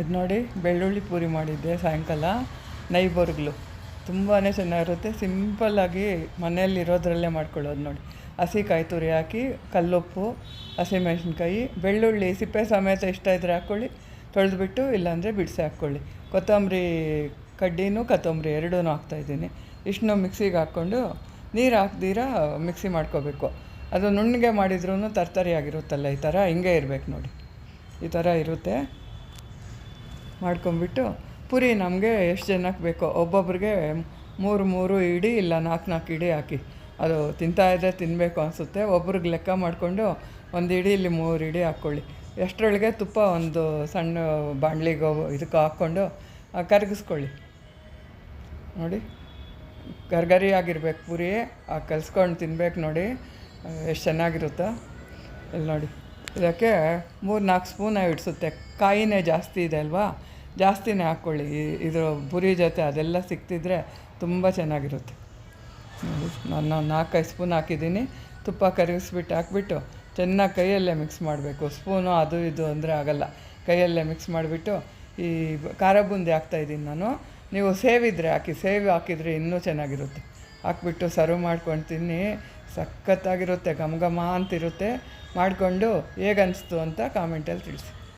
ಇದು ನೋಡಿ ಬೆಳ್ಳುಳ್ಳಿ ಪೂರಿ ಮಾಡಿದ್ದೆ ಸಾಯಂಕಾಲ ನೈಬರ್ಗ್ಲು ತುಂಬಾ ಚೆನ್ನಾಗಿರುತ್ತೆ ಸಿಂಪಲ್ಲಾಗಿ ಮನೆಯಲ್ಲಿ ಇರೋದ್ರಲ್ಲೇ ಮಾಡ್ಕೊಳ್ಳೋದು ನೋಡಿ. ಹಸಿ ಕಾಯಿ ತುರಿ ಹಾಕಿ, ಕಲ್ಲುಪ್ಪು, ಹಸಿಮೆಣ್ಸಿನ್ಕಾಯಿ, ಬೆಳ್ಳುಳ್ಳಿ, ಸಿಪ್ಪೆ ಸಮೇತ ಇಷ್ಟ ಇದ್ದರೆ ಹಾಕ್ಕೊಳ್ಳಿ. ತೊಳೆದ್ಬಿಟ್ಟು ಇಲ್ಲಾಂದರೆ ಬಿಡಿಸಿ ಹಾಕ್ಕೊಳ್ಳಿ. ಕೊತ್ತಂಬರಿ ಕಡ್ಡಿನೂ ಕೊತ್ತಂಬರಿ ಎರಡೂ ಹಾಕ್ತಾಯಿದ್ದೀನಿ ಇಷ್ಟನ್ನು ಮಿಕ್ಸಿಗೆ ಹಾಕ್ಕೊಂಡು ನೀರು ಹಾಕ್ದಿರ ಮಿಕ್ಸಿ ಮಾಡ್ಕೋಬೇಕು. ಅದು ನುಣ್ಣಗೆ ಮಾಡಿದ್ರೂ ತರತರಿ ಆಗಿರುತ್ತಲ್ಲ ಈ ಥರ, ಹಿಂಗೆ ಇರಬೇಕು ನೋಡಿ. ಈ ಥರ ಇರುತ್ತೆ. ಮಾಡ್ಕೊಂಬಿಟ್ಟು ಪುರಿ, ನಮಗೆ ಎಷ್ಟು ಜನಕ್ಕೆ ಬೇಕೋ, ಒಬ್ಬೊಬ್ರಿಗೆ ಮೂರು ಮೂರು ಇಡಿ ಇಲ್ಲ ನಾಲ್ಕು ನಾಲ್ಕು ಇಡಿ ಹಾಕಿ. ಅದು ತಿಂತಾ ಇದ್ದರೆ ತಿನ್ನಬೇಕು ಅನಿಸುತ್ತೆ. ಒಬ್ರಿಗೆ ಲೆಕ್ಕ ಮಾಡಿಕೊಂಡು ಒಂದು ಇಡಿ ಇಲ್ಲಿ ಮೂರು ಇಡಿ ಹಾಕ್ಕೊಳ್ಳಿ. ಎಷ್ಟರೊಳಗೆ ತುಪ್ಪ ಒಂದು ಸಣ್ಣ ಬಾಣಲಿಗೋ ಇದಕ್ಕೆ ಹಾಕ್ಕೊಂಡು ಕರಗಿಸ್ಕೊಳ್ಳಿ. ನೋಡಿ, ಗರ್ಗರಿ ಆಗಿರ್ಬೇಕು ಪುರಿ. ಆ, ಕಲಿಸ್ಕೊಂಡು ತಿನ್ಬೇಕು ನೋಡಿ, ಎಷ್ಟು ಚೆನ್ನಾಗಿರುತ್ತೋ. ಇಲ್ಲಿ ನೋಡಿ, ಇದಕ್ಕೆ ಮೂರು ನಾಲ್ಕು ಸ್ಪೂನ್ ಇಡಿಸುತ್ತೆ ಕಾಯಿನೇ ಜಾಸ್ತಿ ಇದೆ ಅಲ್ವಾ? ಜಾಸ್ತಿನೇ ಹಾಕ್ಕೊಳ್ಳಿ ಇದ್ರ ಪುರಿ ಜೊತೆ ಅದೆಲ್ಲ ಸಿಕ್ತಿದ್ರೆ ತುಂಬ ಚೆನ್ನಾಗಿರುತ್ತೆ. ನಾನು ನಾಲ್ಕೈದು ಸ್ಪೂನ್ ಹಾಕಿದ್ದೀನಿ. ತುಪ್ಪ ಕರಗಿಸ್ಬಿಟ್ಟು ಹಾಕ್ಬಿಟ್ಟು ಚೆನ್ನಾಗಿ ಕೈಯಲ್ಲೇ ಮಿಕ್ಸ್ ಮಾಡಬೇಕು. ಸ್ಪೂನು ಅದು ಇದು ಅಂದರೆ ಆಗಲ್ಲ. ಕೈಯಲ್ಲೇ ಮಿಕ್ಸ್ ಮಾಡಿಬಿಟ್ಟು ಈ ಖಾರ ಬೂಂದಿ ಹಾಕ್ತಾಯಿದ್ದೀನಿ ನಾನು. ನೀವು ಸೇವಿದ್ರೆ ಹಾಕಿ, ಸೇವ್ ಹಾಕಿದರೆ ಇನ್ನೂ ಚೆನ್ನಾಗಿರುತ್ತೆ. ಹಾಕ್ಬಿಟ್ಟು ಸರ್ವ್ ಮಾಡ್ಕೊಂಡು ತಿನ್ನಿ. ಸಖತ್ತಾಗಿರುತ್ತೆ, ಘಮ ಘಮ ಅಂತಿರುತ್ತೆ. ಮಾಡಿಕೊಂಡು ಹೇಗನ್ನಿಸ್ತು ಅಂತ ಕಾಮೆಂಟಲ್ಲಿ ತಿಳಿಸಿ.